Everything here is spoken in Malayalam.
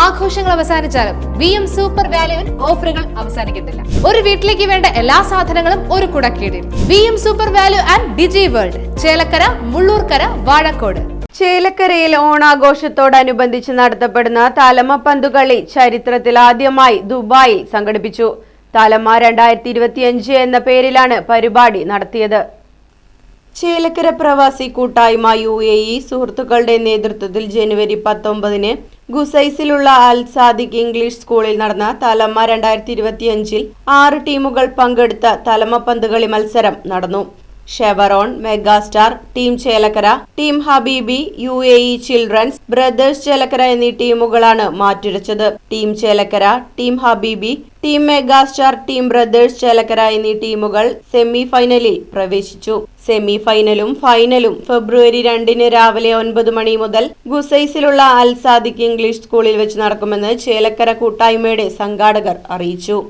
ആഘോഷങ്ങൾ അവസാനിച്ചാലും വി എം സൂപ്പർ വാല്യുവിൽ ഓഫറുകൾ അവസാനിക്കുന്നില്ല. ഒരു വീട്ടിലേക്ക് വേണ്ട എല്ലാ സാധനങ്ങളും ഒരു കുടക്കീടിൽ. V M super value and digi world Chelakkara Mullurkara Vazhakode. ചേലക്കരയിൽ ഓണാഘോഷത്തോടനുബന്ധിച്ച് നടത്തപ്പെടുന്ന തലമ പന്തുകളി ചരിത്രത്തിൽ ആദ്യമായി ദുബായിൽ സംഘടിപ്പിച്ചു. തലമ രണ്ടായിരത്തി ഇരുപത്തിയഞ്ച് എന്ന പേരിലാണ് പരിപാടി നടത്തിയത്. ചേലക്കര പ്രവാസി കൂട്ടായ്മ യു എ ഇ സുഹൃത്തുക്കളുടെ നേതൃത്വത്തിൽ ജനുവരി പത്തൊമ്പതിന് ഗുസൈസിലുള്ള അൽ സാദിഖ് ഇംഗ്ലീഷ് സ്കൂളിൽ നടന്ന തലമ്മ രണ്ടായിരത്തി ഇരുപത്തിയഞ്ചിൽ ആറ് ടീമുകൾ പങ്കെടുത്ത തലമ പന്തുകളി മത്സരം നടന്നു. Chevron megastar team Chelakkara team Habibi U A E children's brothers Chelakkara എന്നീ ടീമുകളാണ് മാറ്റുരച്ചത് team Chelakkara team Habibi team megastar team brothers Chelakkara എന്നീ ടീമുകൾ സെമി ഫൈനലിൽ പ്രവേശിച്ചു. സെമി ഫൈനലും ഫൈനലും ഫെബ്രുവരി രണ്ടിന് രാവിലെ ഒൻപത് മണി മുതൽ ഗുസൈസിലുള്ള അൽസാദിഖ് ഇംഗ്ലീഷ് സ്കൂളിൽ വെച്ച് നടക്കുമെന്ന് ചേലക്കര കൂട്ടായ്മയുടെ സംഘാടകർ അറിയിച്ചു.